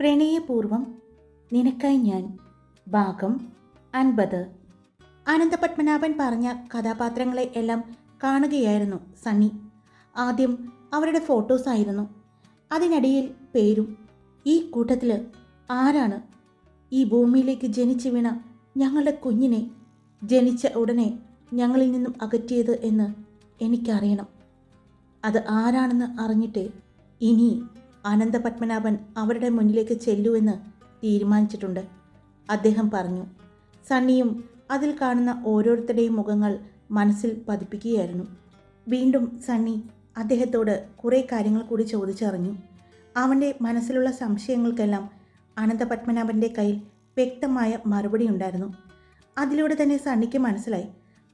പ്രണയപൂർവം നിനക്കായി ഞാൻ ഭാഗം അൻപത്. അനന്തപത്മനാഭൻ പറഞ്ഞ കഥാപാത്രങ്ങളെ എല്ലാം കാണുകയായിരുന്നു സണ്ണി. ആദ്യം അവരുടെ ഫോട്ടോസ് ആയിരുന്നു. അതിനിടയിൽ പേരും ഈ കൂട്ടത്തിൽ ആരാണ്? ഈ ഭൂമിയിലേക്ക് ജനിച്ചു വീണ ഞങ്ങളുടെ കുഞ്ഞിനെ ജനിച്ച ഉടനെ ഞങ്ങളിൽ നിന്നും അകറ്റിയത് എന്ന് എനിക്കറിയണം. അത് ആരാണെന്ന് അറിഞ്ഞിട്ട് ഇനി അനന്തപത്മനാഭൻ അവരുടെ മുന്നിലേക്ക് ചെല്ലുവെന്ന് തീരുമാനിച്ചിട്ടുണ്ട്. അദ്ദേഹം പറഞ്ഞു സണ്ണിയും അതിൽ കാണുന്ന ഓരോരുത്തരുടെയും മുഖങ്ങൾ മനസ്സിൽ പതിപ്പിക്കുകയായിരുന്നു. വീണ്ടും സണ്ണി അദ്ദേഹത്തോട് കുറേ കാര്യങ്ങൾ കൂടി ചോദിച്ചറിഞ്ഞു. അവന്റെ മനസ്സിലുള്ള സംശയങ്ങൾക്കെല്ലാം അനന്തപത്മനാഭന്റെ കയ്യിൽ വ്യക്തമായ മറുപടി ഉണ്ടായിരുന്നു. അതിലൂടെ തന്നെ സണ്ണിക്ക് മനസ്സിലായി.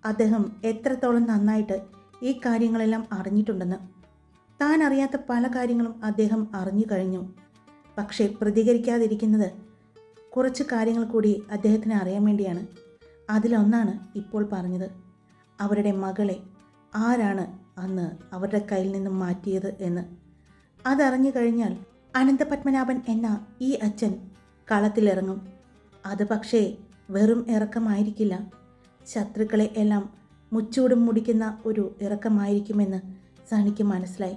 അദ്ദേഹം എത്രത്തോളം നന്നായിട്ട് ഈ കാര്യങ്ങളെല്ലാം അറിഞ്ഞിട്ടുണ്ടെന്ന്. താൻ അറിയാത്ത പല കാര്യങ്ങളും അദ്ദേഹം അറിഞ്ഞു കഴിഞ്ഞു. പക്ഷേ പ്രതികരിക്കാതിരിക്കുന്നത് കുറച്ച് കാര്യങ്ങൾ കൂടി അദ്ദേഹത്തിന് അറിയാൻ വേണ്ടിയാണ്. അതിലൊന്നാണ് ഇപ്പോൾ പറഞ്ഞത്. അവരുടെ മകളെ ആരാണ് അന്ന് അവരുടെ കയ്യിൽ നിന്നും മാറ്റിയത് എന്ന്. അതറിഞ്ഞു കഴിഞ്ഞാൽ അനന്തപത്മനാഭൻ എന്ന ഈ അച്ഛൻ കളത്തിലിറങ്ങും. അത് പക്ഷേ വെറും ഇറക്കമായിരിക്കില്ല. ശത്രുക്കളെ എല്ലാം മുച്ചൂടും മുടിക്കുന്ന ഒരു ഇറക്കമായിരിക്കുമെന്ന് സണിക്ക് മനസ്സിലായി.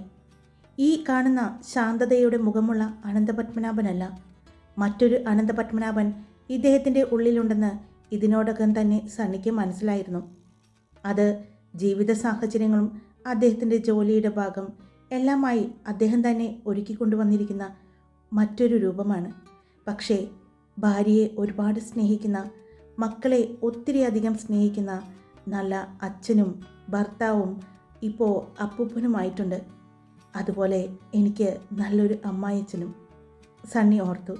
ഈ കാണുന്ന ശാന്തതയുടെ മുഖമുള്ള അനന്തപത്മനാഭനല്ല മറ്റൊരു അനന്തപത്മനാഭൻ ഇദ്ദേഹത്തിന്റെ ഉള്ളിലുണ്ടെന്ന് ഇതിനോടകം തന്നെ സണ്ണിക്ക് മനസ്സിലായിരുന്നു. അത് ജീവിത സാഹചര്യങ്ങളും അദ്ദേഹത്തിന്റെ ജോലിയുടെ ഭാഗം എല്ലാമായി അദ്ദേഹം തന്നെ ഒരുക്കി കൊണ്ടുവന്നിരിക്കുന്ന മറ്റൊരു രൂപമാണ്. പക്ഷേ ഭാര്യയെ ഒരുപാട് സ്നേഹിക്കുന്ന മക്കളെ ഒത്തിരി അധികം സ്നേഹിക്കുന്ന നല്ല അച്ഛനും ഭർത്താവും ഇപ്പോൾ അപ്പൂപ്പനുമായിട്ടുണ്ട്. അതുപോലെ എനിക്ക് നല്ലൊരു അമ്മായച്ചനും സണ്ണി ഓർത്തു.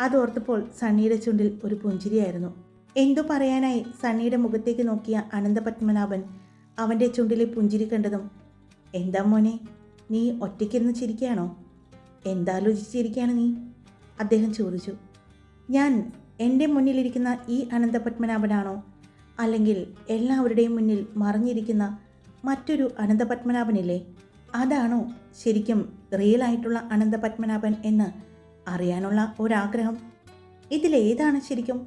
അതോർത്തപ്പോൾ സണ്ണിയുടെ ചുണ്ടിൽ ഒരു പുഞ്ചിരിയായിരുന്നു. എന്തു പറയാനായി സണ്ണിയുടെ മുഖത്തേക്ക് നോക്കിയ അനന്തപത്മനാഭൻ അവന്റെ ചുണ്ടിലെ പുഞ്ചിരി കണ്ടതും എന്താ മോനെ നീ ഒറ്റയ്ക്കിരുന്ന് ചിരിക്കുകയാണോ? എന്താലോചിച്ചിരിക്കുകയാണ് നീ? അദ്ദേഹം ചോദിച്ചു. ഞാൻ എന്റെ മുന്നിലിരിക്കുന്ന ഈ അനന്തപത്മനാഭനാണോ? അല്ലെങ്കിൽ എല്ലാവരുടെയും മുന്നിൽ മറിഞ്ഞിരിക്കുന്ന മറ്റൊരു അനന്തപത്മനാഭനില്ലേ? അതാണോ ശരിക്കും റിയൽ ആയിട്ടുള്ള അനന്തപത്മനാഭൻ എന്ന് അറിയാനുള്ള ഒരാഗ്രഹം? ഇതിലേതാണ് ശരിക്കും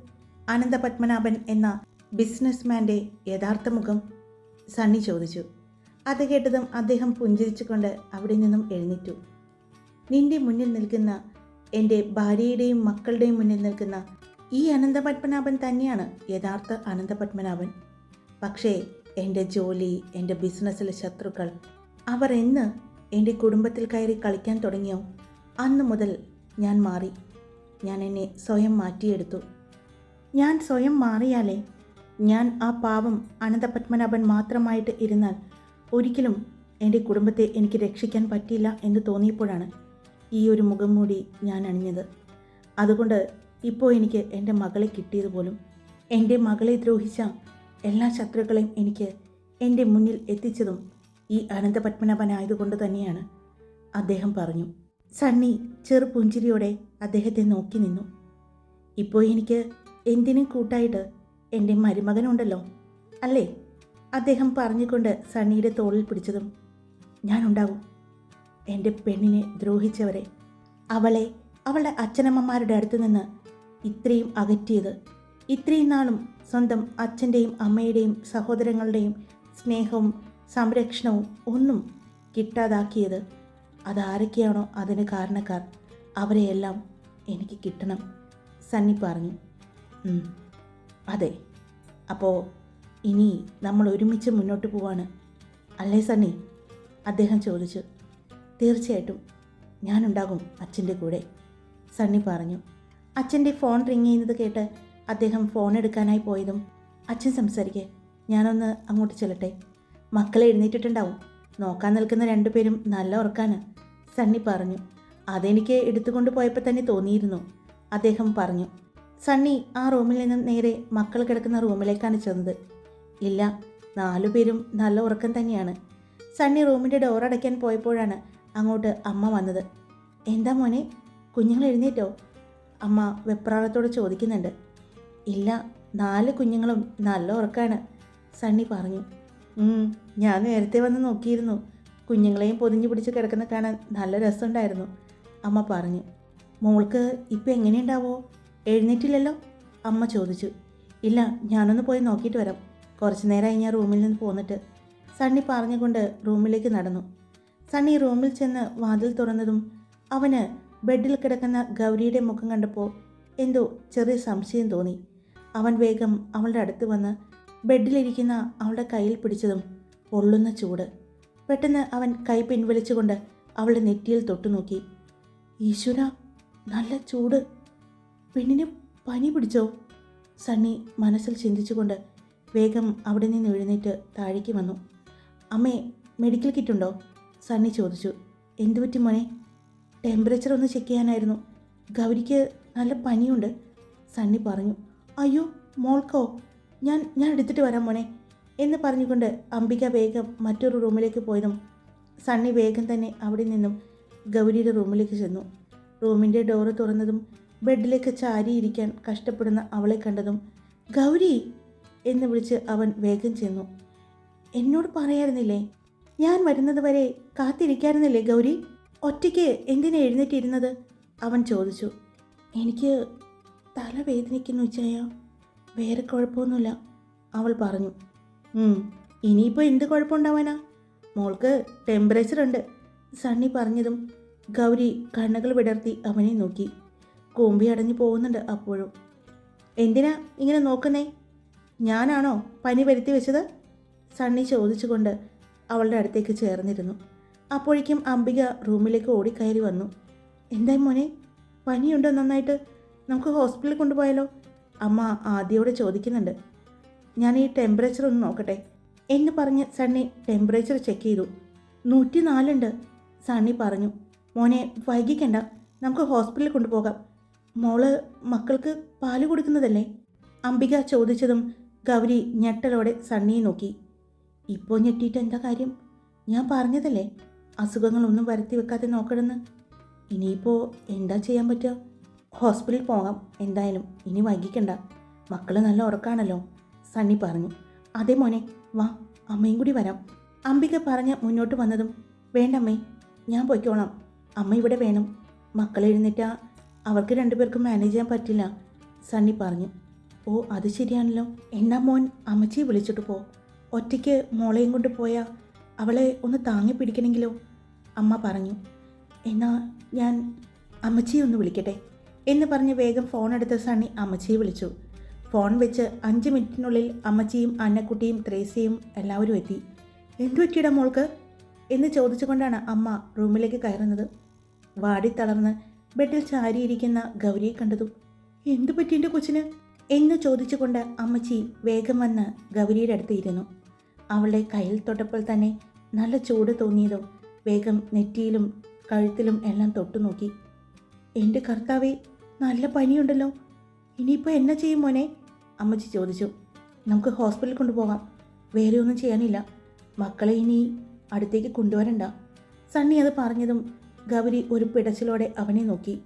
അനന്തപത്മനാഭൻ എന്ന ബിസിനസ്മാന്റെ യഥാർത്ഥ മുഖം? സണ്ണി ചോദിച്ചു. അത് കേട്ടതും അദ്ദേഹം പുഞ്ചിരിച്ചുകൊണ്ട് അവിടെ നിന്നും എഴുന്നേറ്റു. നിന്റെ മുന്നിൽ നിൽക്കുന്ന എന്റെ ഭാര്യയുടെയും മക്കളുടെയും മുന്നിൽ നിൽക്കുന്ന ഈ അനന്തപത്മനാഭൻ തന്നെയാണ് യഥാർത്ഥ അനന്തപത്മനാഭൻ. പക്ഷേ എന്റെ ജോലി എന്റെ ബിസിനസ്സിലെ ശത്രുക്കൾ. അവർ എന്ന് എന്റെ കുടുംബത്തിൽ കയറി കളിക്കാൻ തുടങ്ങിയോ? അന്ന് മുതൽ ഞാൻ മാറി. ഞാൻ എന്നെ സ്വയം മാറ്റിയെടുത്തു. ഞാൻ സ്വയം മാറിയാലേ ഞാൻ ആ പാവം അനന്തപത്മനാഭൻ മാത്രമായിട്ട് ഇരുന്നാൽ ഒരിക്കലും എന്റെ കുടുംബത്തെ എനിക്ക് രക്ഷിക്കാൻ പറ്റില്ല എന്ന് തോന്നിയപ്പോഴാണ് ഈ ഒരു മുഖം മൂടി ഞാൻ അണിഞ്ഞത്. അതുകൊണ്ട് ഇപ്പോൾ എനിക്ക് എന്റെ മകളെ കിട്ടിയത് പോലും എന്റെ മകളെ ദ്രോഹിച്ച എല്ലാ ശത്രുക്കളെയും എനിക്ക് എന്റെ മുന്നിൽ എത്തിച്ചതും ഈ അനന്തപത്മനാഭനായതുകൊണ്ട് തന്നെയാണ്. അദ്ദേഹം പറഞ്ഞു സണ്ണി ചെറു പുഞ്ചിരിയോടെ അദ്ദേഹത്തെ നോക്കി നിന്നു. ഇപ്പോൾ എനിക്ക് എന്തിനും കൂട്ടായിട്ട് എന്റെ മരുമകനുണ്ടല്ലോ അല്ലേ? അദ്ദേഹം പറഞ്ഞുകൊണ്ട് സണ്ണിയുടെ തോളിൽ പിടിച്ചതും ഞാനുണ്ടാവും. എന്റെ പെണ്ണിനെ ദ്രോഹിച്ചവരെ അവളെ അവളുടെ അച്ഛനമ്മമാരുടെ അടുത്ത് നിന്ന് ഇത്രയും അകറ്റിയത് ഇത്രയും നാളും സ്വന്തം അച്ഛന്റെയും അമ്മയുടെയും സഹോദരങ്ങളുടെയും സ്നേഹവും സംരക്ഷണവും ഒന്നും കിട്ടാതാക്കിയത് അതാരൊക്കെയാണോ അതിന് കാരണക്കാർ? അവരെയെല്ലാം എനിക്ക് കിട്ടണം സണ്ണി പറഞ്ഞു. "ഉം, അതെ. അപ്പോൾ ഇനി നമ്മൾ ഒരുമിച്ച് മുന്നോട്ട് പോവാണ്. അല്ലേ സണ്ണി? അദ്ദേഹം ചോദിച്ചു. തീർച്ചയായിട്ടും. ഞാനുണ്ടാകും അച്ഛന്റെ കൂടെ സണ്ണി പറഞ്ഞു. അച്ഛന്റെ ഫോൺ റിങ് ചെയ്യുന്നത് കേട്ട് അദ്ദേഹം ഫോൺ എടുക്കാനായി പോയതും അച്ഛൻ സംസാരിക്കേ ഞാനൊന്ന് അങ്ങോട്ട് ചെല്ലട്ടെ. മക്കൾ എഴുന്നേറ്റിട്ടുണ്ടാവും. നോക്കാൻ നിൽക്കുന്ന രണ്ടുപേരും നല്ല ഉറക്കാണ് സണ്ണി പറഞ്ഞു. അതെനിക്ക് എടുത്തുകൊണ്ട് പോയപ്പോൾ തന്നെ തോന്നിയിരുന്നു അദ്ദേഹം പറഞ്ഞു. സണ്ണി ആ റൂമിൽ നിന്നും നേരെ മക്കൾ കിടക്കുന്ന റൂമിലേക്കാണ് ചെന്നത്. ഇല്ല നാലുപേരും നല്ല ഉറക്കം തന്നെയാണ്. സണ്ണി റൂമിന്റെ ഡോർ അടയ്ക്കാൻ പോയപ്പോഴാണ് അങ്ങോട്ട് അമ്മ വന്നത്. എന്താ മോനെ കുഞ്ഞുങ്ങൾ എഴുന്നേറ്റോ? അമ്മ വെപ്രാളത്തോട് ചോദിക്കുന്നുണ്ട്. ഇല്ല നാല് കുഞ്ഞുങ്ങളും നല്ല ഉറക്കാണ് സണ്ണി പറഞ്ഞു. ഞാൻ നേരത്തെ വന്ന് നോക്കിയിരുന്നു. കുഞ്ഞുങ്ങളെയും പൊതിഞ്ഞു പിടിച്ച് കിടക്കുന്ന കാണാൻ നല്ല രസമുണ്ടായിരുന്നു അമ്മ പറഞ്ഞു. മോൾക്ക് ഇപ്പം എങ്ങനെയുണ്ടാവോ? എഴുന്നേറ്റില്ലല്ലോ? അമ്മ ചോദിച്ചു. ഇല്ല ഞാനൊന്ന് പോയി നോക്കിയിട്ട് വരാം. കുറച്ച് നേരമായി ഞാൻ റൂമിൽ നിന്ന് പോന്നിട്ട്. സണ്ണി പറഞ്ഞുകൊണ്ട് റൂമിലേക്ക് നടന്നു. സണ്ണി റൂമിൽ ചെന്ന് വാതിൽ തുറന്നതും അവന് ബെഡിൽ കിടക്കുന്ന ഗൗരിയുടെ മുഖം കണ്ടപ്പോൾ എന്തോ ചെറിയ സംശയം തോന്നി. അവൻ വേഗം അവളുടെ അടുത്ത് വന്ന് ബെഡിലിരിക്കുന്ന അവളുടെ കയ്യിൽ പിടിച്ചതും പൊള്ളുന്ന ചൂട്. പെട്ടെന്ന് അവൻ കൈ പിൻവലിച്ചുകൊണ്ട് അവളുടെ നെറ്റിയിൽ തൊട്ടുനോക്കി. ഈശ്വര നല്ല ചൂട്. പെണ്ണിന് പനി പിടിച്ചോ? സണ്ണി മനസ്സിൽ ചിന്തിച്ചുകൊണ്ട് വേഗം അവിടെ നിന്ന് എഴുന്നേറ്റ് താഴേക്ക് വന്നു. അമ്മേ മെഡിക്കൽ കിറ്റുണ്ടോ? സണ്ണി ചോദിച്ചു. എന്തു പറ്റി മോനെ? ടെമ്പറേച്ചർ ഒന്ന് ചെക്ക് ചെയ്യാനായിരുന്നു. ഗൗരിക്ക് നല്ല പനിയുണ്ട് സണ്ണി പറഞ്ഞു. അയ്യോ മോൾക്കോ? ഞാൻ ഞാൻ എടുത്തിട്ട് വരാം മോനെ. എന്ന് പറഞ്ഞുകൊണ്ട് അംബിക വേഗം മറ്റൊരു റൂമിലേക്ക് പോയതും സണ്ണി വേഗം തന്നെ അവിടെ നിന്നും ഗൗരിയുടെ റൂമിലേക്ക് ചെന്നു. റൂമിന്റെ ഡോറ് തുറന്നതും ബെഡിലേക്ക് ചാരിയിരിക്കാൻ കഷ്ടപ്പെടുന്ന അവളെ കണ്ടതും ഗൗരി എന്ന് വിളിച്ച് അവൻ വേഗം ചെന്നു. എന്നോട് പറയായിരുന്നില്ലേ ഞാൻ വരുന്നത് വരെ കാത്തിരിക്കായിരുന്നില്ലേ ഗൗരി? ഒറ്റയ്ക്ക് എന്തിനാ എഴുന്നേറ്റിരുന്നത്? അവൻ ചോദിച്ചു. എനിക്ക് തലവേദനിക്കുന്നു ചായ വേറെ കുഴപ്പമൊന്നുമില്ല അവൾ പറഞ്ഞു. "ഉം, ഇനിയിപ്പോൾ എന്ത് കുഴപ്പമുണ്ടാവാനാ? മോൾക്ക് ടെമ്പറേച്ചർ ഉണ്ട് സണ്ണി പറഞ്ഞതും ഗൗരി കണ്ണുകൾ വിടർത്തി അവനെ നോക്കി. കൂമ്പി അടഞ്ഞു പോകുന്നുണ്ട് അപ്പോഴും. എന്തിനാ ഇങ്ങനെ നോക്കുന്നേ? ഞാനാണോ പനി വരുത്തി വെച്ചത്? സണ്ണി ചോദിച്ചുകൊണ്ട് അവളുടെ അടുത്തേക്ക് ചേർന്നിരുന്നു. അപ്പോഴേക്കും അംബിക റൂമിലേക്ക് ഓടിക്കയറി വന്നു. എന്തായി മോനെ പനിയുണ്ടോ നന്നായിട്ട്? നമുക്ക് ഹോസ്പിറ്റലിൽ കൊണ്ടുപോയാലോ? അമ്മ ആദ്യയോടെ ചോദിക്കുന്നുണ്ട്. ഞാൻ ഈ ടെമ്പറേച്ചർ ഒന്ന് നോക്കട്ടെ. എന്ന് പറഞ്ഞ് സണ്ണി ടെമ്പറേച്ചർ ചെക്ക് ചെയ്തു. നൂറ്റി നാലുണ്ട് സണ്ണി പറഞ്ഞു. മോനെ വൈകിക്കണ്ട. നമുക്ക് ഹോസ്പിറ്റലിൽ കൊണ്ടുപോകാം. മോൾ മക്കൾക്ക് പാൽ കൊടുക്കുന്നതല്ലേ? അംബിക ചോദിച്ചതും ഗൗരി ഞെട്ടലോടെ സണ്ണിയെ നോക്കി. ഇപ്പോൾ ഞെട്ടിയിട്ട് എന്താ കാര്യം? ഞാൻ പറഞ്ഞതല്ലേ അസുഖങ്ങളൊന്നും വരുത്തി വെക്കാതെ നോക്കണമെന്ന് ഇനിയിപ്പോൾ എന്താ ചെയ്യാൻ പറ്റുക? ഹോസ്പിറ്റലിൽ പോകാം. എന്തായാലും ഇനി വൈകിക്കണ്ട. മക്കൾ നല്ല ഉറക്കാണല്ലോ. സണ്ണി പറഞ്ഞു. അതേ മോനെ വാ അമ്മയും കൂടി വരാം. അംബിക പറഞ്ഞ് മുന്നോട്ട് വന്നതും വേണ്ടമ്മേ ഞാൻ പോയിക്കോളാം. അമ്മ ഇവിടെ വേണം. മക്കൾ എഴുന്നേറ്റാ അവർക്ക് രണ്ടുപേർക്കും മാനേജ് ചെയ്യാൻ പറ്റില്ല. സണ്ണി പറഞ്ഞു. ഓ അത് ശരിയാണല്ലോ. എന്നാ മോൻ അമ്മച്ചിയെ വിളിച്ചിട്ട് പോ. ഒറ്റയ്ക്ക് മോളെയും കൊണ്ട് പോയാൽ അവളെ ഒന്ന് താങ്ങി പിടിക്കണമെങ്കിലോ അമ്മ പറഞ്ഞു. എന്നാ ഞാൻ അമ്മച്ചിയെ ഒന്ന് വിളിക്കട്ടെ. എന്ന് പറഞ്ഞ് വേഗം ഫോൺ എടുത്ത സണ്ണി അമ്മച്ചിയെ വിളിച്ചു. ഫോൺ വെച്ച് അഞ്ച് മിനിറ്റിനുള്ളിൽ അമ്മച്ചിയും അന്നക്കുട്ടിയും ത്രേസ്യയും എല്ലാവരും എത്തി. എന്തു മോൾക്ക്? എന്ന് ചോദിച്ചുകൊണ്ടാണ് അമ്മ റൂമിലേക്ക് കയറുന്നത്. വാടി തളർന്ന് ബെഡിൽ ചാരിയിരിക്കുന്ന ഗൗരിയെ കണ്ടതും എന്തു പറ്റി എന്റെ കൊച്ചിന്? എന്ന് ചോദിച്ചുകൊണ്ട് അമ്മച്ചി വേഗം വന്ന് ഗൗരിയുടെ അടുത്ത് ഇരുന്നു. അവളുടെ കയ്യിൽ തൊട്ടപ്പോൾ തന്നെ നല്ല ചൂട് തോന്നിയതും വേഗം നെറ്റിയിലും കഴുത്തിലും എല്ലാം തൊട്ടു നോക്കി എന്റെ കർത്താവേ നല്ല പനിയുണ്ടല്ലോ. ഇനിയിപ്പോൾ എന്നാ ചെയ്യും മോനെ? അമ്മച്ചി ചോദിച്ചു. നമുക്ക് ഹോസ്പിറ്റലിൽ കൊണ്ടുപോകാം. വേറെ ഒന്നും ചെയ്യാനില്ല. മക്കളെ ഇനി അടുത്തേക്ക് കൊണ്ടുവരണ്ട. സണ്ണി അത് പറഞ്ഞതും ഗൗരി ഒരു പിടച്ചിലോടെ അവനെ നോക്കി.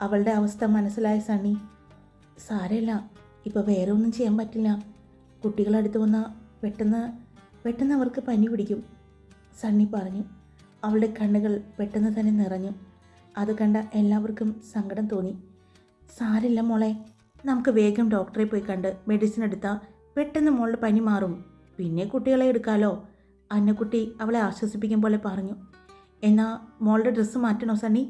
അവളുടെ അവസ്ഥ മനസ്സിലായ സണ്ണി സാരമില്ല. ഇപ്പോൾ വേറെ ഒന്നും ചെയ്യാൻ പറ്റില്ല. കുട്ടികളടുത്ത് വന്നാൽ പെട്ടെന്ന് പെട്ടെന്ന് അവർക്ക് പനി പിടിക്കും. സണ്ണി പറഞ്ഞു. അവളുടെ കണ്ണുകൾ പെട്ടെന്ന് തന്നെ നിറഞ്ഞു. അത് കണ്ട എല്ലാവർക്കും സങ്കടം തോന്നി. സാരില്ല മോളെ നമുക്ക് വേഗം ഡോക്ടറെ പോയി കണ്ട് മെഡിസിൻ എടുത്താൽ പെട്ടെന്ന് മോളുടെ പനി മാറും. പിന്നെ കുട്ടികളെ എടുക്കാലോ? അന്നക്കുട്ടി അവളെ ആശ്വസിപ്പിക്കും പോലെ പറഞ്ഞു. എന്നാ മോളുടെ ഡ്രസ്സ് മാറ്റണോ സണ്ണി?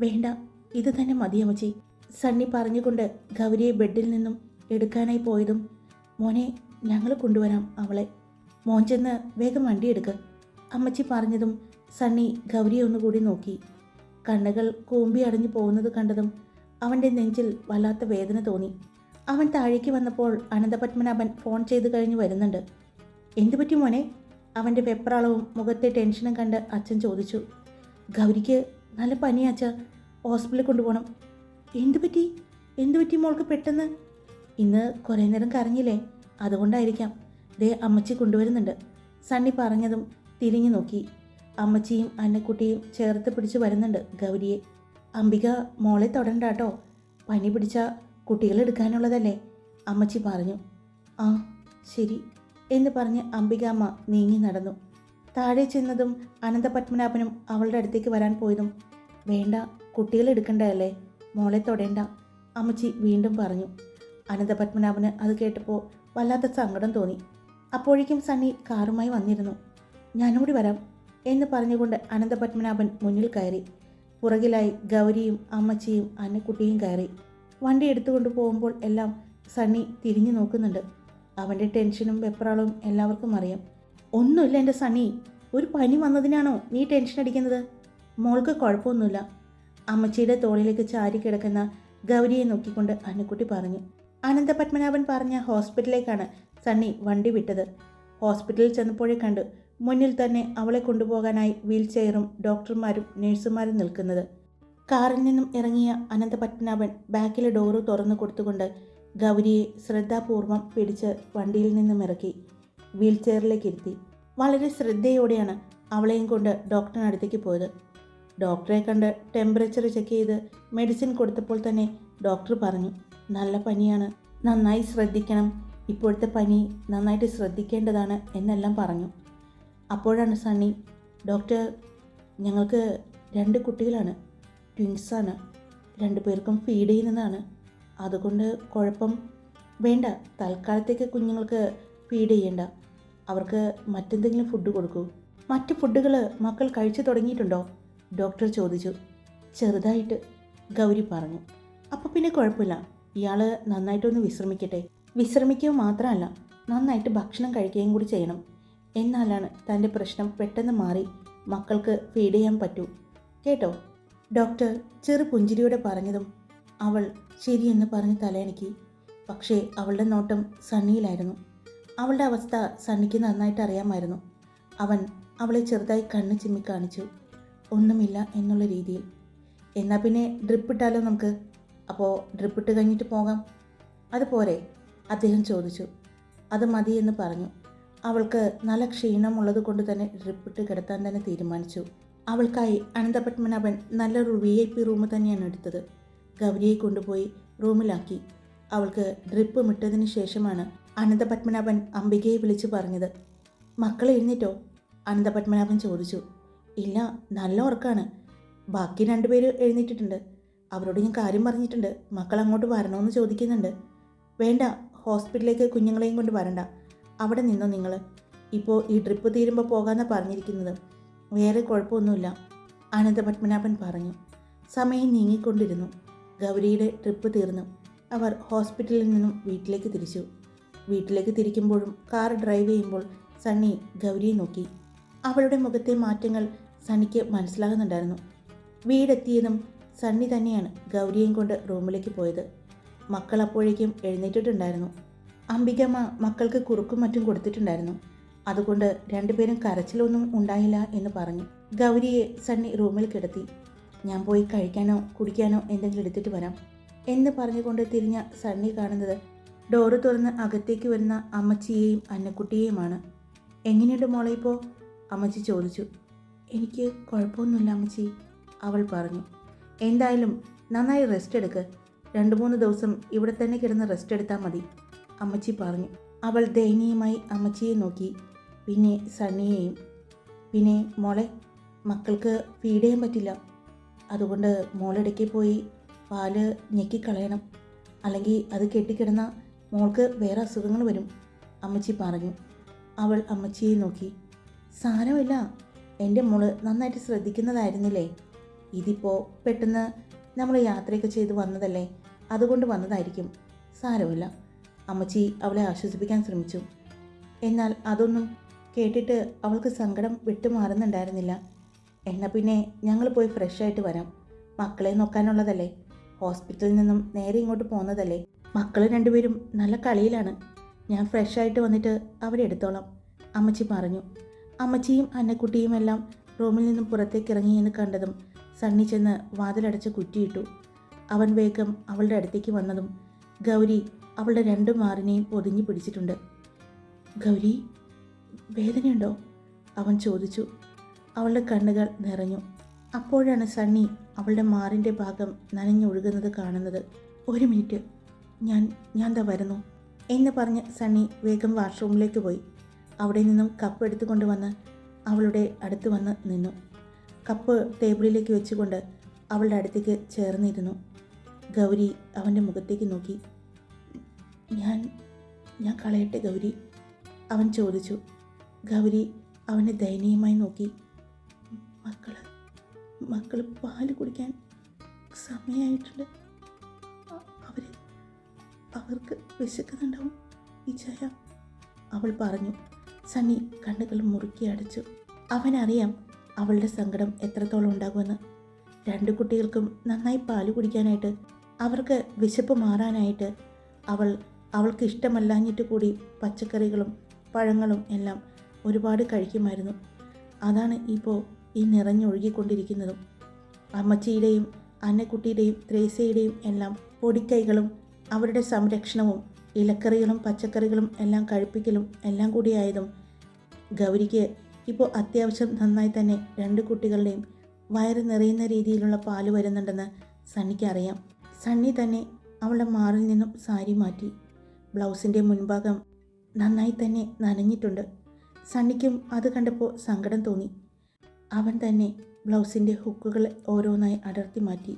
വേണ്ട ഇത് തന്നെ മതി അമ്മച്ചി. സണ്ണി പറഞ്ഞുകൊണ്ട് ഗൗരിയെ ബെഡിൽ നിന്നും എടുക്കാനായി പോയതും മോനെ ഞങ്ങൾ കൊണ്ടുവരാം അവളെ. മോൻ ചെന്ന് വേഗം വണ്ടി എടുക്ക്. അമ്മച്ചി പറഞ്ഞതും സണ്ണി ഗൗരിയെ ഒന്നുകൂടി നോക്കി. കണ്ണുകൾ കൂമ്പി അടഞ്ഞു പോകുന്നത് കണ്ടതും അവന്റെ നെഞ്ചിൽ വല്ലാത്ത വേദന തോന്നി. അവൻ താഴേക്ക് വന്നപ്പോൾ അനന്തപത്മനാഭൻ ഫോൺ ചെയ്ത് കഴിഞ്ഞ് വരുന്നുണ്ട്. എന്തു പറ്റി മോനെ? അവന്റെ വെപ്രാളവും മുഖത്തെ ടെൻഷനും കണ്ട് അച്ഛൻ ചോദിച്ചു. ഗൗരിക്ക് നല്ല പനി അച്ഛ. ഹോസ്പിറ്റലിൽ കൊണ്ടുപോകണം. എന്തു പറ്റി? എന്തു പറ്റി മോൾക്ക് പെട്ടെന്ന്? ഇന്ന് കുറേ നേരം കരഞ്ഞില്ലേ. അതുകൊണ്ടായിരിക്കാം. ദേ അമ്മച്ചി കൊണ്ടുവരുന്നുണ്ട്. സണ്ണി പറഞ്ഞതും തിരിഞ്ഞു നോക്കി. അമ്മച്ചിയും അന്നക്കുട്ടിയും ചേർത്ത് പിടിച്ച് വരുന്നുണ്ട് ഗൗരിയെ. അംബിക മോളെ തൊടണ്ട കേട്ടോ പനി പിടിച്ച കുട്ടികളെടുക്കാനുള്ളതല്ലേ അമ്മച്ചി പറഞ്ഞു. ആ ശരി എന്ന് പറഞ്ഞ് അംബികാമ്മ നീങ്ങി നടന്നു. താഴെ ചെന്നതും അനന്തപത്മനാഭനും അവളുടെ അടുത്തേക്ക് വരാൻ പോയതും വേണ്ട കുട്ടികളെടുക്കണ്ടല്ലേ മോളെ തൊടേണ്ട. അമ്മച്ചി വീണ്ടും പറഞ്ഞു. അനന്തപത്മനാഭന് അത് കേട്ടപ്പോൾ വല്ലാത്ത സങ്കടം തോന്നി. അപ്പോഴേക്കും സണ്ണി കാറുമായി വന്നിരുന്നു. ഞാനും കൂടി വരാം എന്ന് പറഞ്ഞുകൊണ്ട് അനന്തപത്മനാഭൻ മുന്നിൽ കയറി. പുറകിലായി ഗൗരിയും അമ്മച്ചിയും അന്നക്കുട്ടിയും കയറി. വണ്ടി എടുത്തുകൊണ്ട് പോകുമ്പോൾ എല്ലാം സണ്ണി തിരിഞ്ഞു നോക്കുന്നുണ്ട്. അവന്റെ ടെൻഷനും വെപ്രാളവും എല്ലാവർക്കും അറിയാം. ഒന്നുമില്ല എന്റെ സണ്ണി. ഒരു പനി വന്നതിനാണോ നീ ടെൻഷൻ അടിക്കുന്നത്? മോൾക്ക് കുഴപ്പമൊന്നുമില്ല. അമ്മച്ചിയുടെ തോളിലേക്ക് ചാരി കിടക്കുന്ന ഗൗരിയെ നോക്കിക്കൊണ്ട് അന്നക്കുട്ടി പറഞ്ഞു. അനന്തപത്മനാഭൻ പറഞ്ഞ ഹോസ്പിറ്റലിലേക്കാണ് സണ്ണി വണ്ടി വിട്ടത്. ഹോസ്പിറ്റലിൽ ചെന്നപ്പോഴേ കണ്ടു. മുന്നിൽ തന്നെ അവളെ കൊണ്ടുപോകാനായി വീൽ ചെയറും ഡോക്ടർമാരും നഴ്സുമാരും നിൽക്കുന്നത്. കാറിൽ നിന്നും ഇറങ്ങിയ അനന്തപത്മനാഭൻ ബാക്കിലെ ഡോറ് തുറന്നു കൊടുത്തുകൊണ്ട് ഗൗരിയെ ശ്രദ്ധാപൂർവം പിടിച്ച് വണ്ടിയിൽ നിന്നും ഇറക്കി വീൽ ചെയറിലേക്ക് ഇരുത്തി. വളരെ ശ്രദ്ധയോടെയാണ് അവളെയും കൊണ്ട് ഡോക്ടറിനടുത്തേക്ക് പോയത്. ഡോക്ടറെ കണ്ട് ടെമ്പറേച്ചർ ചെക്ക് ചെയ്ത് മെഡിസിൻ കൊടുത്തപ്പോൾ തന്നെ ഡോക്ടർ പറഞ്ഞു നല്ല പനിയാണ് നന്നായി ശ്രദ്ധിക്കണം. ഇപ്പോഴത്തെ പനി നന്നായിട്ട് ശ്രദ്ധിക്കേണ്ടതാണ് എന്നെല്ലാം പറഞ്ഞു. അപ്പോഴാണ് സണ്ണി ഡോക്ടർ ഞങ്ങൾക്ക് രണ്ട് കുട്ടികളാണ് ട്വിൻസാണ്. രണ്ടു പേർക്കും ഫീഡ് ചെയ്യുന്നതാണ്. അതുകൊണ്ട് കുഴപ്പം വേണ്ട. തൽക്കാലത്തേക്ക് കുഞ്ഞുങ്ങൾക്ക് ഫീഡ് ചെയ്യണ്ട. അവർക്ക് മറ്റെന്തെങ്കിലും ഫുഡ് കൊടുക്കൂ. മറ്റ് ഫുഡുകൾ മക്കൾ കഴിച്ചു തുടങ്ങിയിട്ടുണ്ടോ? ഡോക്ടർ ചോദിച്ചു. ചെറുതായിട്ട് ഗൗരി പറഞ്ഞു. അപ്പോൾ പിന്നെ കുഴപ്പമില്ല. ഇയാൾ നന്നായിട്ടൊന്ന് വിശ്രമിക്കട്ടെ. വിശ്രമിക്കുക മാത്രമല്ല നന്നായിട്ട് ഭക്ഷണം കഴിക്കുകയും കൂടി ചെയ്യണം. എന്നാലാണ് തന്റെ പ്രശ്നം പെട്ടെന്ന് മാറി മക്കൾക്ക് ഫീഡ് ചെയ്യാൻ പറ്റൂ. കേട്ടോ? ഡോക്ടർ ചെറു പുഞ്ചിരിയോടെ പറഞ്ഞതും അവൾ ശരിയെന്ന് പറഞ്ഞ് തലയണക്കി. പക്ഷേ അവളുടെ നോട്ടം സണ്ണിയിലായിരുന്നു. അവളുടെ അവസ്ഥ സണ്ണിക്ക് നന്നായിട്ട് അറിയാമായിരുന്നു. അവൻ അവളെ ചെറുതായി കണ്ണ് ചിമ്മി കാണിച്ചു. ഒന്നുമില്ല എന്നുള്ള രീതിയിൽ. എന്നാൽ പിന്നെ ഡ്രിപ്പ് ഇട്ടാലോ നമുക്ക്? അപ്പോൾ ഡ്രിപ്പ് ഇട്ട് കഴിഞ്ഞിട്ട് പോകാം. അതുപോലെ അദ്ദേഹം ചോദിച്ചു. അത് മതി എന്ന് പറഞ്ഞു. അവൾക്ക് നല്ല ക്ഷീണമുള്ളത് കൊണ്ട് തന്നെ ഡ്രിപ്പിട്ട് കിടത്താൻ തന്നെ തീരുമാനിച്ചു. അവൾക്കായി അനന്തപത്മനാഭൻ നല്ലൊരു വി ഐ പി റൂം തന്നെയാണ് എടുത്തത്. ഗൗരിയെ കൊണ്ടുപോയി റൂമിലാക്കി. അവൾക്ക് ഡ്രിപ്പ് മിട്ടതിന് ശേഷമാണ് അനന്തപത്മനാഭൻ അംബികയെ വിളിച്ചു പറഞ്ഞത്. മക്കളെ എഴുന്നേറ്റോ? അനന്തപത്മനാഭൻ ചോദിച്ചു. ഇല്ല നല്ല ഉറക്കാണ്. ബാക്കി രണ്ടുപേര് എഴുന്നേറ്റിട്ടുണ്ട്. അവരോട് ഞാൻ കാര്യം പറഞ്ഞിട്ടുണ്ട്. മക്കൾ അങ്ങോട്ട് വരണമെന്ന് ചോദിക്കുന്നുണ്ട്. വേണ്ട ഹോസ്പിറ്റലിലേക്ക് കുഞ്ഞുങ്ങളെയും കൊണ്ട് വരണ്ട. അവിടെ നിന്നോ നിങ്ങൾ? ഇപ്പോൾ ഈ ട്രിപ്പ് തീരുമ്പോൾ പോകാമെന്നാണ് പറഞ്ഞിരിക്കുന്നത്. വേറെ കുഴപ്പമൊന്നുമില്ല. അനന്തപത്മനാഭൻ പറഞ്ഞു. സമയം നീങ്ങിക്കൊണ്ടിരുന്നു. ഗൗരിയുടെ ട്രിപ്പ് തീർന്നു. അവർ ഹോസ്പിറ്റലിൽ നിന്നും വീട്ടിലേക്ക് തിരിച്ചു. വീട്ടിലേക്ക് തിരിക്കുമ്പോഴും കാർ ഡ്രൈവ് ചെയ്യുമ്പോൾ സണ്ണി ഗൗരിയെ നോക്കി. അവളുടെ മുഖത്തെ മാറ്റങ്ങൾ സണ്ണിക്ക് മനസ്സിലാകുന്നുണ്ടായിരുന്നു. വീടെത്തിയതും സണ്ണി തന്നെയാണ് ഗൗരിയെയും കൊണ്ട് റൂമിലേക്ക് പോയത്. മക്കൾ അപ്പോഴേക്കും എഴുന്നേറ്റിട്ടുണ്ടായിരുന്നു. അംബികമ്മ മക്കൾക്ക് കുറുക്കും മറ്റും കൊടുത്തിട്ടുണ്ടായിരുന്നു. അതുകൊണ്ട് രണ്ടുപേരും കരച്ചിലൊന്നും ഉണ്ടായില്ല എന്ന് പറഞ്ഞു. ഗൗരിയെ സണ്ണി റൂമിൽ കിടത്തി. ഞാൻ പോയി കഴിക്കാനോ കുടിക്കാനോ എന്തെങ്കിലും എടുത്തിട്ട് വരാം എന്ന് പറഞ്ഞുകൊണ്ട് തിരിഞ്ഞ സണ്ണി കാണുന്നത് ഡോറ് തുറന്ന് അകത്തേക്ക് വരുന്ന അമ്മച്ചിയെയും അന്നക്കുട്ടിയെയുമാണ്. എങ്ങനെയുണ്ട് മോളെ ഇപ്പോൾ അമ്മച്ചി ചോദിച്ചു. എനിക്ക് കുഴപ്പമൊന്നുമില്ല അമ്മച്ചി അവൾ പറഞ്ഞു. എന്തായാലും നന്നായി റെസ്റ്റ് എടുക്ക്. രണ്ട് മൂന്ന് ദിവസം ഇവിടെ തന്നെ കിടന്ന് റെസ്റ്റ് എടുത്താൽ മതി. അമ്മച്ചി പറഞ്ഞു. അവൾ ദയനീയമായി അമ്മച്ചിയെ നോക്കി. പിന്നെ സണ്ണിയെയും പിന്നെ മോളെ മക്കൾക്ക് ഫീഡ് ചെയ്യാൻ പറ്റില്ല. അതുകൊണ്ട് മോളിടയ്ക്ക് പോയി പാൽ ഞെക്കിക്കളയണം. അല്ലെങ്കിൽ അത് കെട്ടിക്കിടന്ന മോൾക്ക് വേറെ അസുഖങ്ങൾ വരും അമ്മച്ചി പറഞ്ഞു. അവൾ അമ്മച്ചിയെ നോക്കി. സാരമില്ല എന്റെ മോൾ നന്നായിട്ട് ശ്രദ്ധിക്കുന്നതായിരുന്നില്ലേ? ഇതിപ്പോൾ പെട്ടെന്ന് നമ്മൾ യാത്രയൊക്കെ ചെയ്ത് വന്നതല്ലേ? അതുകൊണ്ട് വന്നതായിരിക്കും. സാരമില്ല. അമ്മച്ചി അവളെ ആശ്വസിപ്പിക്കാൻ ശ്രമിച്ചു. എന്നാൽ അതൊന്നും കേട്ടിട്ട് അവൾക്ക് സങ്കടം വിട്ടുമാറുന്നുണ്ടായിരുന്നില്ല. എന്നാൽ പിന്നെ ഞങ്ങൾ പോയി ഫ്രഷ് ആയിട്ട് വരാം. മക്കളെ നോക്കാനുള്ളതല്ലേ? ഹോസ്പിറ്റലിൽ നിന്നും നേരെ ഇങ്ങോട്ട് പോകുന്നതല്ലേ? മക്കൾ രണ്ടുപേരും നല്ല കളിയിലാണ്. ഞാൻ ഫ്രഷായിട്ട് വന്നിട്ട് അവരെ എടുത്തോളാം അമ്മച്ചി പറഞ്ഞു. അമ്മച്ചിയും അന്നക്കുട്ടിയും എല്ലാം റൂമിൽ നിന്നും പുറത്തേക്ക് ഇറങ്ങി എന്ന് കണ്ടതും സണ്ണി ചെന്ന് വാതിലടച്ച് കുറ്റിയിട്ടു. അവൻ വേഗം അവളുടെ അടുത്തേക്ക് വന്നതും ഗൗരി അവളുടെ രണ്ടു മാറിനെയും പൊതിഞ്ഞു പിടിച്ചിട്ടുണ്ട്. ഗൗരി വേദനയുണ്ടോ? അവൻ ചോദിച്ചു. അവളുടെ കണ്ണുകൾ നിറഞ്ഞു. അപ്പോഴാണ് സണ്ണി അവളുടെ മാറിന്റെ ഭാഗം നനഞ്ഞൊഴുകുന്നത് കാണുന്നത്. ഒരു മിനിറ്റ്. ഞാൻ ഞാൻ ദാ വരുന്നു എന്ന് പറഞ്ഞ് സണ്ണി വേഗം വാഷ്റൂമിലേക്ക് പോയി. അവിടെ നിന്നും കപ്പ് എടുത്തുകൊണ്ട് വന്ന് അവളുടെ അടുത്ത് വന്ന് നിന്നു. കപ്പ് ടേബിളിലേക്ക് വെച്ചുകൊണ്ട് അവളുടെ അടുത്തേക്ക് ചേർന്നിരുന്നു. ഗൗരി അവന്റെ മുഖത്തേക്ക് നോക്കി. ഞാൻ ഞാൻ കളയട്ടെ ഗൗരി. അവൻ ചോദിച്ചു. ഗൗരി അവനെ ദയനീയമായി നോക്കി. മക്കൾ മക്കൾ പാൽ കുടിക്കാൻ സമയമായിട്ടുണ്ട് അവർ അവർക്ക് വിശക്കുന്നുണ്ടാവും ചായ അവൾ പറഞ്ഞു. സണ്ണി കണ്ണുകൾ മുറുക്കി അടച്ചു. അവനറിയാം അവളുടെ സങ്കടം എത്രത്തോളം ഉണ്ടാകുമെന്ന്. രണ്ട് കുട്ടികൾക്കും നന്നായി പാൽ കുടിക്കാനായിട്ട് അവർക്ക് വിശപ്പ് മാറാനായിട്ട് അവൾ അവൾക്ക് ഇഷ്ടമല്ലാഞ്ഞിട്ട് കൂടി പച്ചക്കറികളും പഴങ്ങളും എല്ലാം ഒരുപാട് കഴിക്കുമായിരുന്നു. അതാണ് ഇപ്പോൾ ഈ നിറഞ്ഞൊഴുകിക്കൊണ്ടിരിക്കുന്നതും. അമ്മച്ചിയുടെയും അന്നക്കുട്ടിയുടെയും ത്രേസയുടെയും എല്ലാം പൊടിക്കൈകളും അവരുടെ സംരക്ഷണവും ഇലക്കറികളും പച്ചക്കറികളും എല്ലാം കഴിപ്പിക്കലും എല്ലാം കൂടിയായതും ഗൗരിക്ക് ഇപ്പോൾ അത്യാവശ്യം നന്നായി തന്നെ രണ്ട് കുട്ടികളുടെയും വയറ് നിറയുന്ന രീതിയിലുള്ള പാൽ വരുന്നുണ്ടെന്ന് സണ്ണിക്ക് അറിയാം. സണ്ണി തന്നെ അവളുടെ മാറിൽ നിന്നും സാരി മാറ്റി. ബ്ലൗസിന്റെ മുൻഭാഗം നന്നായി തന്നെ നനഞ്ഞിട്ടുണ്ട്. സണ്ണിക്കും അത് കണ്ടപ്പോൾ സങ്കടം തോന്നി. അവൻ തന്നെ ബ്ലൗസിന്റെ ഹുക്കുകൾ ഓരോന്നായി അടർത്തി മാറ്റി.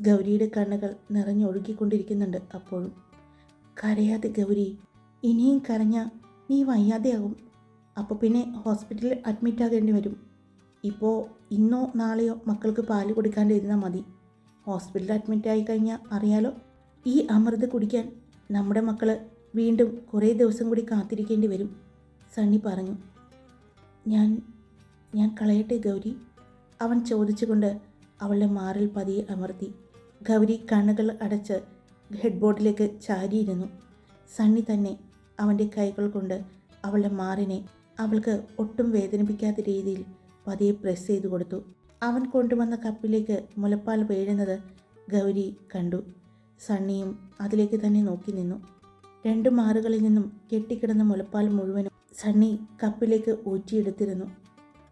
ഗൗരിയുടെ കണ്ണുകൾ നിറഞ്ഞൊഴുകിക്കൊണ്ടിരിക്കുന്നുണ്ട് അപ്പോഴും. കരയാതെ ഗൗരി ഇനിയും കരഞ്ഞ നീ വയ്യാതെയാകും. അപ്പോൾ പിന്നെ ഹോസ്പിറ്റലിൽ അഡ്മിറ്റ് ആകേണ്ടി വരും. ഇപ്പോൾ ഇന്നോ നാളെയോ മക്കൾക്ക് പാൽ കൊടുക്കാണ്ടിരുന്നാൽ മതി. ഹോസ്പിറ്റലിൽ അഡ്മിറ്റ് ആയി കഴിഞ്ഞാൽ അറിയാലോ ഈ അമൃത് കുടിക്കാൻ നമ്മുടെ മക്കൾ വീണ്ടും കുറേ ദിവസം കൂടി കാത്തിരിക്കേണ്ടി വരും സണ്ണി പറഞ്ഞു. ഞാൻ ഞാൻ കളയട്ടെ ഗൗരി അവൻ ചോദിച്ചുകൊണ്ട് അവളുടെ മാറിൽ പതിയെ അമർത്തി. ഗൗരി കണ്ണുകൾ അടച്ച് ഹെഡ് ബോർഡിലേക്ക് ചാരിയിരുന്നു. സണ്ണി തന്നെ അവന്റെ കൈകൾ കൊണ്ട് അവളുടെ മാറിനെ അവൾക്ക് ഒട്ടും വേദനിപ്പിക്കാത്ത രീതിയിൽ പതിയെ പ്രസ് ചെയ്തു കൊടുത്തു. അവൻ കൊണ്ടുവന്ന കപ്പിലേക്ക് മുലപ്പാൽ വീഴുന്നത് ഗൗരി കണ്ടു. സണ്ണിയും അതിലേക്ക് തന്നെ നോക്കി നിന്നു. രണ്ട് മാറുകളിൽ നിന്നും കെട്ടിക്കിടന്ന മുലപ്പാൽ മുഴുവനും സണ്ണി കപ്പിലേക്ക് ഊറ്റിയെടുത്തിരുന്നു.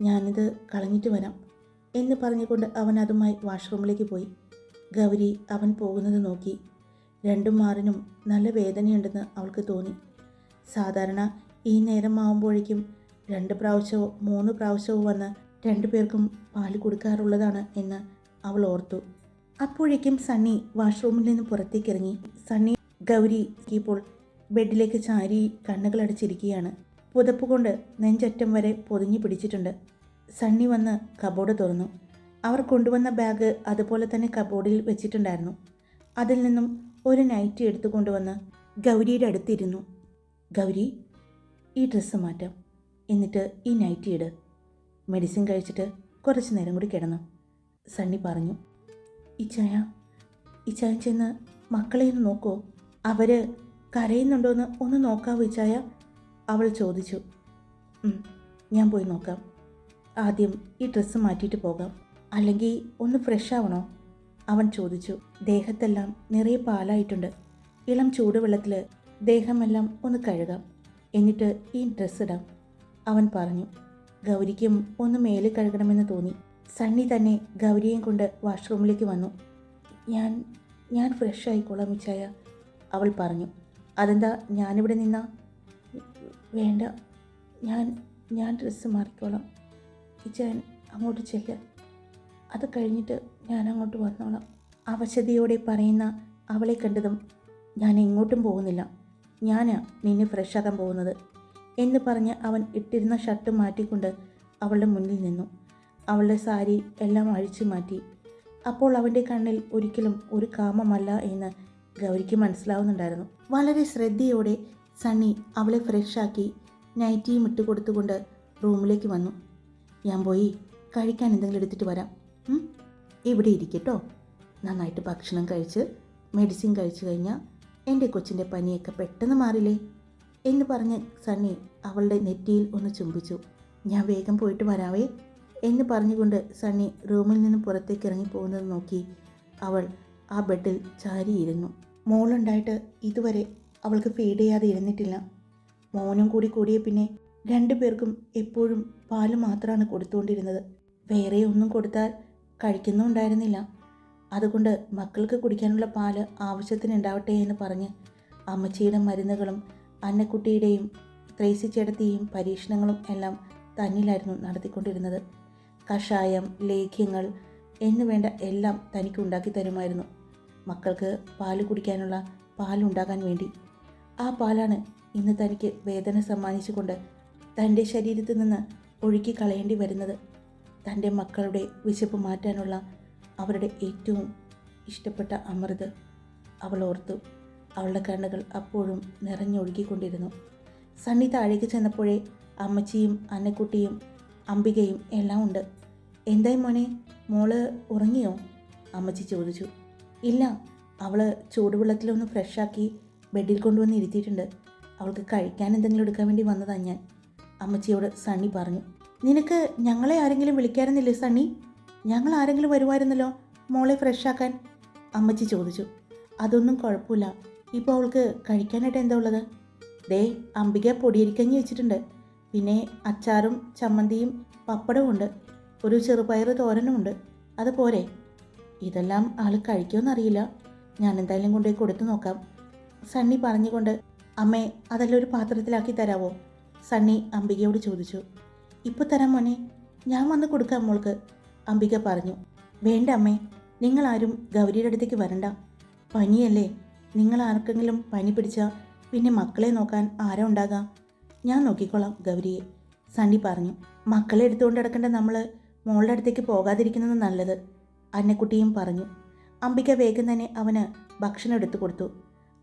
ഞാനിത് കളഞ്ഞിട്ട് വരാം എന്ന് പറഞ്ഞുകൊണ്ട് അവൻ അതുമായി വാഷ്റൂമിലേക്ക് പോയി. ഗൗരി അവൻ പോകുന്നത് നോക്കി. രണ്ടും മാറിനും നല്ല വേദനയുണ്ടെന്ന് അവൾക്ക് തോന്നി. സാധാരണ ഈ നേരം ആവുമ്പോഴേക്കും രണ്ട് പ്രാവശ്യമോ മൂന്ന് പ്രാവശ്യമോ വന്ന് രണ്ടു പേർക്കും പാൽ കൊടുക്കാറുള്ളതാണ് എന്ന് അവൾ ഓർത്തു. അപ്പോഴേക്കും സണ്ണി വാഷ്റൂമിൽ നിന്ന് പുറത്തേക്ക് ഇറങ്ങി സണ്ണി ഗൗരി ഇപ്പോൾ ബെഡിലേക്ക് ചാരി കണ്ണുകളടച്ചിരിക്കുകയാണ്. പുതപ്പ് കൊണ്ട് നെഞ്ചറ്റം വരെ പൊതിഞ്ഞു പിടിച്ചിട്ടുണ്ട്. സണ്ണി വന്ന് കബോർഡ് തുറന്നു. അവർ കൊണ്ടുവന്ന ബാഗ് അതുപോലെ തന്നെ കബോർഡിൽ വെച്ചിട്ടുണ്ടായിരുന്നു. അതിൽ നിന്നും ഒരു നൈറ്റി എടുത്തു കൊണ്ടുവന്ന് ഗൗരിയുടെ അടുത്തിരുന്നു. ഗൗരി ഈ ഡ്രസ്സ് മാറ്റാം. എന്നിട്ട് ഈ നൈറ്റി ഇട്. മെഡിസിൻ കഴിച്ചിട്ട് കുറച്ച് നേരം കൂടി കിടന്നു സണ്ണി പറഞ്ഞു. ഇച്ചായ ഇച്ചായ ചെന്ന് മക്കളെ ഒന്ന് നോക്കോ. അവർ കരയുന്നുണ്ടോയെന്ന് ഒന്ന് നോക്കാവോ ഇച്ചായ. അവൾ ചോദിച്ചു. ഞാൻ പോയി നോക്കാം. ആദ്യം ഈ ഡ്രസ്സ് മാറ്റിയിട്ട് പോകാം. അല്ലെങ്കിൽ ഒന്ന് ഫ്രഷ് ആവണോ? അവൻ ചോദിച്ചു. ദേഹത്തെല്ലാം നിറയെ പാലായിട്ടുണ്ട്. ഇളം ചൂടുവെള്ളത്തിൽ ദേഹമെല്ലാം ഒന്ന് കഴുകാം. എന്നിട്ട് ഈ ഡ്രസ്സ് ഇടാം. അവൻ പറഞ്ഞു. ഗൗരിക്കും ഒന്ന് മേലെ കഴുകണമെന്ന് തോന്നി. സണ്ണി തന്നെ ഗൗരിയെയും കൊണ്ട് വാഷ്റൂമിലേക്ക് വന്നു. ഞാൻ ഞാൻ ഫ്രഷ് ആയിക്കോളാം മിച്ചായ അവൾ പറഞ്ഞു. അതെന്താ ഞാനിവിടെ നിന്ന? വേണ്ട ഞാൻ ഞാൻ ഡ്രസ്സ് മാറിക്കോളാം. ഇച്ചാൻ അങ്ങോട്ട് ചെല്ല. അത് കഴിഞ്ഞിട്ട് ഞാൻ അങ്ങോട്ട് വന്നോളാം. അവശതയോടെ പറയുന്ന അവളെ കണ്ടതും ഞാൻ എങ്ങോട്ടും പോകുന്നില്ല. ഞാനാ നിന്നെ ഫ്രഷാക്കാൻ പോകുന്നത് എന്ന് പറഞ്ഞ് അവൻ ഇട്ടിരുന്ന ഷർട്ട് മാറ്റിക്കൊണ്ട് അവളുടെ മുന്നിൽ നിന്നു. അവളുടെ സാരി എല്ലാം അഴിച്ചു മാറ്റി. അപ്പോൾ അവന്റെ കണ്ണിൽ ഒരിക്കലും ഒരു കാമമല്ല എന്ന് ഗൗരിക്ക് മനസ്സിലാവുന്നുണ്ടായിരുന്നു. വളരെ ശ്രദ്ധയോടെ സണ്ണി അവളെ ഫ്രഷാക്കി നൈറ്റിയും ഇട്ട് കൊടുത്തുകൊണ്ട് റൂമിലേക്ക് വന്നു. ഞാൻ പോയി കഴിക്കാൻ എന്തെങ്കിലും എടുത്തിട്ട് വരാം? ഇവിടെ ഇരിക്കട്ടോ. നന്നായിട്ട് ഭക്ഷണം കഴിച്ച് മെഡിസിൻ കഴിച്ചു കഴിഞ്ഞാൽ എന്റെ കൊച്ചിന്റെ പനിയൊക്കെ പെട്ടെന്ന് മാറില്ലേ? എന്ന് പറഞ്ഞ് സണ്ണി അവളുടെ നെറ്റിയിൽ ഒന്ന് ചുംബിച്ചു. ഞാൻ വേഗം പോയിട്ട് വരാവേ. എന്ന് പറഞ്ഞുകൊണ്ട് സണ്ണി റൂമിൽ നിന്ന് പുറത്തേക്ക് ഇറങ്ങിപ്പോകുന്നത് നോക്കി അവൾ ആ ബെഡിൽ ചാരിയിരുന്നു. മോളുണ്ടായിട്ട് ഇതുവരെ അവൾക്ക് ഫീഡ് ചെയ്യാതെ ഇരുന്നിട്ടില്ല. മോനും കൂടി കൂടിയ പിന്നെ രണ്ടു പേർക്കും എപ്പോഴും പാൽ മാത്രമാണ് കൊടുത്തുകൊണ്ടിരുന്നത്. വേറെ ഒന്നും കൊടുത്താൽ കഴിക്കുന്നുണ്ടായിരുന്നില്ല അതുകൊണ്ട് മക്കൾക്ക് കുടിക്കാനുള്ള പാൽ ആവശ്യത്തിന് ഉണ്ടാവട്ടെ എന്ന് പറഞ്ഞ് അമ്മച്ചിയുടെ മരുന്നുകളും അന്നക്കുട്ടിയുടെയും ത്രേസി ചേട്ടത്തിയും പരീക്ഷണങ്ങളും എല്ലാം തന്നിലായിരുന്നു നടത്തിക്കൊണ്ടിരുന്നത്. കഷായം ലേഖ്യങ്ങൾ എന്നുവേണ്ട എല്ലാം തനിക്ക് ഉണ്ടാക്കി തരുമായിരുന്നു. മക്കൾക്ക് പാൽ കുടിക്കാനുള്ള പാലുണ്ടാകാൻ വേണ്ടി. ആ പാലാണ് ഇന്ന് തനിക്ക് വേദന സമ്മാനിച്ചുകൊണ്ട് തന്റെ ശരീരത്തിൽ നിന്ന് ഒഴുക്കി കളയേണ്ടി വരുന്നത്. തന്റെ മക്കളുടെ വിശപ്പ് മാറ്റാനുള്ള അവരുടെ ഏറ്റവും ഇഷ്ടപ്പെട്ട അമൃത് അവൾ ഓർത്തു. അവളുടെ കണ്ണുകൾ അപ്പോഴും നിറഞ്ഞൊഴുകിക്കൊണ്ടിരുന്നു. സണ്ണി താഴേക്ക് ചെന്നപ്പോഴേ അമ്മച്ചിയും അന്നക്കുട്ടിയും അംബികയും എല്ലാം ഉണ്ട്. എന്തായി മോനെ? മോൾ ഉറങ്ങിയോ? അമ്മച്ചി ചോദിച്ചു. ഇല്ല അവൾ ചൂടുവെള്ളത്തിലൊന്ന് ഫ്രഷാക്കി ബെഡിൽ കൊണ്ടുവന്ന് ഇരുത്തിയിട്ടുണ്ട്. അവൾക്ക് കഴിക്കാൻ എന്തെങ്കിലും എടുക്കാൻ വേണ്ടി വന്നതാണ് ഞാൻ. അമ്മച്ചിയോട് സണ്ണി പറഞ്ഞു. നിനക്ക് ഞങ്ങളെ ആരെങ്കിലും വിളിക്കാറുന്നില്ലേ സണ്ണി? ഞങ്ങൾ ആരെങ്കിലും വരുമായിരുന്നല്ലോ മോളെ ഫ്രഷാക്കാൻ അമ്മച്ചി ചോദിച്ചു. അതൊന്നും കുഴപ്പമില്ല. ഇപ്പോൾ അവൾക്ക് കഴിക്കാനായിട്ട് എന്താ ഉള്ളത്? ദേ അംബിക പൊടിയരിക്കഞ്ഞി വെച്ചിട്ടുണ്ട്. പിന്നെ അച്ചാറും ചമ്മന്തിയും പപ്പടവും ഉണ്ട്. ഒരു ചെറുപയർ തോരനുമുണ്ട് അത് പോരെ. ഇതെല്ലാം ആൾ കഴിക്കുമെന്നറിയില്ല. ഞാൻ എന്തായാലും കൊണ്ടുപോയി കൊടുത്തു നോക്കാം. സണ്ണി പറഞ്ഞുകൊണ്ട് അമ്മേ അതെല്ലാം ഒരു പാത്രത്തിലാക്കി തരാവോ? സണ്ണി അംബികയോട് ചോദിച്ചു. ഇപ്പോൾ തരാം മോനെ. ഞാൻ വന്ന് കൊടുക്കാം മോൾക്ക്. അംബിക പറഞ്ഞു. വേണ്ട അമ്മേ. നിങ്ങളാരും ഗൗരിയുടെ അടുത്തേക്ക് വരണ്ട. പനിയല്ലേ. നിങ്ങൾ ആർക്കെങ്കിലും പനി പിടിച്ചാൽ പിന്നെ മക്കളെ നോക്കാൻ ആരാ ഉണ്ടാകാം ഞാൻ നോക്കിക്കോളാം ഗൗരിയെ. സണ്ണി പറഞ്ഞു മക്കളെ എടുത്തുകൊണ്ട് കിടക്കേണ്ട നമ്മൾ മോളുടെ അടുത്തേക്ക് പോകാതിരിക്കുന്നത് നല്ലത് അന്നക്കുട്ടിയും പറഞ്ഞു. അംബിക വേഗം തന്നെ അവന് ഭക്ഷണം എടുത്തു കൊടുത്തു.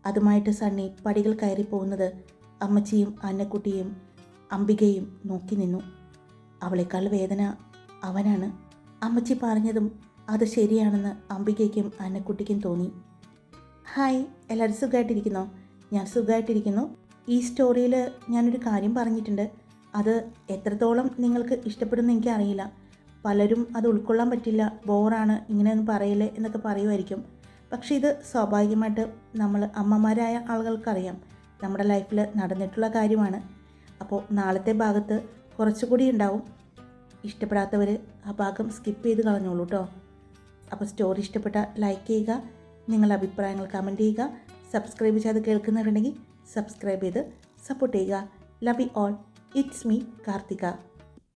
അതുമായിട്ട് സണ്ണി പടികൾ കയറി പോകുന്നത് അമ്മച്ചിയും അന്നക്കുട്ടിയും അംബികയും നോക്കി നിന്നു. അവളെക്കാൾ വേദന അവനാണ് അമ്മച്ചി പറഞ്ഞതും അത് ശരിയാണെന്ന് അംബികയ്ക്കും അന്നക്കുട്ടിക്കും തോന്നി. ഹായ് എല്ലാവരും സുഖമായിട്ടിരിക്കുന്നോ ഞാൻ സുഖമായിട്ടിരിക്കുന്നു ഈ സ്റ്റോറിയിൽ ഞാനൊരു കാര്യം പറഞ്ഞിട്ടുണ്ട്. അത് എത്രത്തോളം നിങ്ങൾക്ക് ഇഷ്ടപ്പെടുന്ന എനിക്കറിയില്ല. പലരും അത് ഉൾക്കൊള്ളാൻ പറ്റില്ല. ബോറാണ് ഇങ്ങനെയൊന്നും പറയല്ലേ എന്നൊക്കെ പറയുമായിരിക്കും. പക്ഷേ ഇത് സ്വാഭാവികമായിട്ട് നമ്മൾ അമ്മമാരായ ആളുകൾക്കറിയാം. നമ്മുടെ ലൈഫിൽ നടന്നിട്ടുള്ള കാര്യമാണ്. അപ്പോൾ നാളത്തെ ഭാഗത്ത് കുറച്ചുകൂടി ഉണ്ടാവും. ഇഷ്ടപ്പെടാത്തവർ ആ ഭാഗം സ്കിപ്പ് ചെയ്ത് കളഞ്ഞോളൂ കേട്ടോ അപ്പോൾ സ്റ്റോറി ഇഷ്ടപ്പെട്ട ലൈക്ക് ചെയ്യുക. നിങ്ങളുടെ അഭിപ്രായങ്ങൾ കമന്റ് ചെയ്യുക. സബ്സ്ക്രൈബ് ചെയ്ത് കേൾക്കുന്നവരുണ്ടെങ്കിൽ സബ്സ്ക്രൈബ് ചെയ്ത് സപ്പോർട്ട് ചെയ്യുക. Love you all it's me Karthika.